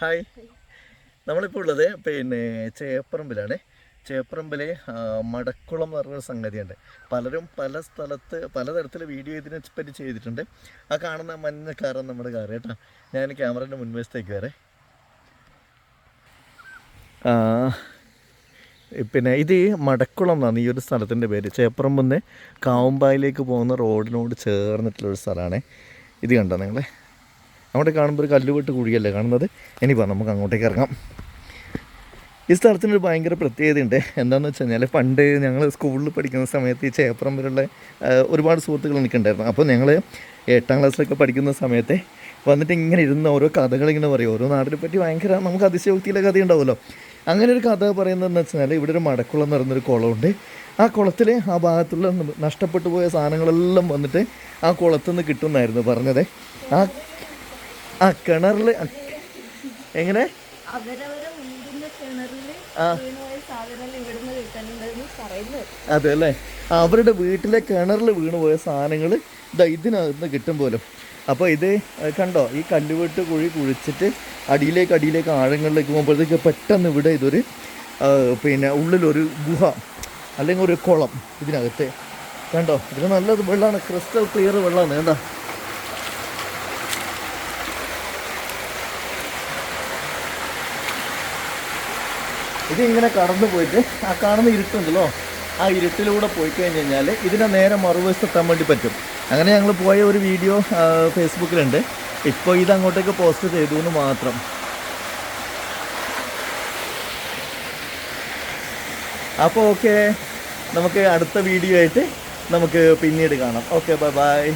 Hi നമ്മളിപ്പോൾ ഉള്ളത് പിന്നെ ചേപ്പറമ്പിലാണ്. ചേപ്പറമ്പിലെ മടക്കുളം എന്ന് പറഞ്ഞൊരു സംഗതിയുണ്ട്. പലരും പല സ്ഥലത്ത് പലതരത്തിൽ വീഡിയോ ഇതിനെ പറ്റി ചെയ്തിട്ടുണ്ട്. ആ കാണുന്ന മഞ്ഞ കാറാണ് നമ്മുടെ കാറ് കേട്ടോ. ഞാൻ ക്യാമറേന്റെ മുൻവശത്തേക്ക് വരെ. പിന്നെ ഇത് മടക്കുളം എന്നാണ് ഈ ഒരു സ്ഥലത്തിന്റെ പേര്. ചേപ്പറമ്പിൽ നിന്ന് കാവുമ്പായിലേക്ക് പോകുന്ന റോഡിനോട് ചേർന്നിട്ടുള്ളൊരു സ്ഥലമാണ്. ഇത് കണ്ടോ നിങ്ങളെ? അങ്ങോട്ട് കാണുമ്പോൾ ഒരു കല്ലുപെട്ട് കുഴിയല്ലേ കാണുന്നത്? ഇനിയിപ്പോൾ നമുക്ക് അങ്ങോട്ടേക്ക് ഇറങ്ങാം. ഈ സ്ഥലത്തിനൊരു ഭയങ്കര പ്രത്യേകതയുണ്ട്. എന്താണെന്ന് വെച്ച് കഴിഞ്ഞാൽ പണ്ട് ഞങ്ങൾ സ്കൂളിൽ പഠിക്കുന്ന സമയത്ത് ഈ ചേപ്പറം വരെയുള്ള ഒരുപാട് സുഹൃത്തുക്കൾ എനിക്കുണ്ടായിരുന്നു. അപ്പോൾ ഞങ്ങൾ എട്ടാം ക്ലാസ്സിലൊക്കെ പഠിക്കുന്ന സമയത്ത് വന്നിട്ട് ഇങ്ങനെ ഇരുന്ന് ഓരോ കഥകൾ ഇങ്ങനെ പറയും. ഓരോ നാടിനെ പറ്റി ഭയങ്കര നമുക്ക് അതിശയോക്തിയിലെ കഥ ഉണ്ടാവുമല്ലോ. അങ്ങനെ ഒരു കഥ പറയുന്നതെന്ന് വെച്ചാൽ ഇവിടെ ഒരു മടക്കുളം എന്ന് പറയുന്നൊരു കുളമുണ്ട്. ആ കുളത്തിൽ ആ ഭാഗത്തുള്ള നഷ്ടപ്പെട്ടു പോയ സാധനങ്ങളെല്ലാം വന്നിട്ട് ആ കുളത്തുനിന്ന് കിട്ടുമെന്നായിരുന്നു പറഞ്ഞത്. ആ ആ കിണറിൽ എങ്ങനെ? അതെ അല്ലേ? അവരുടെ വീട്ടിലെ കിണറിൽ വീണുപോയ സാധനങ്ങൾ ഇതാ ഇതിനകത്ത് കിട്ടും പോലും അപ്പോൾ ഇത് കണ്ടോ? ഈ കല്ലുവെട്ട് കുഴി കുഴിച്ചിട്ട് അടിയിലേക്ക് അടിയിലേക്ക് ആഴങ്ങളിലേക്ക് പോകുമ്പോഴത്തേക്ക് പെട്ടെന്ന് ഇവിടെ ഇതൊരു പിന്നെ ഉള്ളിലൊരു ഗുഹ അല്ലെങ്കിൽ ഒരു കുളം ഇതിനകത്ത്. കണ്ടോ? ഇതിന് നല്ലത് വെള്ളമാണ് ക്രിസ്റ്റൽ ക്ലിയർ വെള്ളമാണ് കണ്ടോ? ഇതിങ്ങനെ കടന്നു പോയിട്ട് ആ കാണുന്ന ഇരുട്ടുണ്ടല്ലോ ആ ഇരുട്ടിലൂടെ പോയി കഴിഞ്ഞ് കഴിഞ്ഞാൽ ഇതിനെ നേരെ മറുവശത്ത് എത്താൻ വേണ്ടി പറ്റും. അങ്ങനെ ഞങ്ങൾ പോയ ഒരു വീഡിയോ ഫേസ്ബുക്കിലുണ്ട് ഇപ്പോൾ ഇത് അങ്ങോട്ടേക്ക് പോസ്റ്റ് ചെയ്തു എന്ന് മാത്രം. അപ്പോൾ ഓക്കെ നമുക്ക് അടുത്ത വീഡിയോ ആയിട്ട് നമുക്ക് പിന്നീട് കാണാം. Okay bye bye.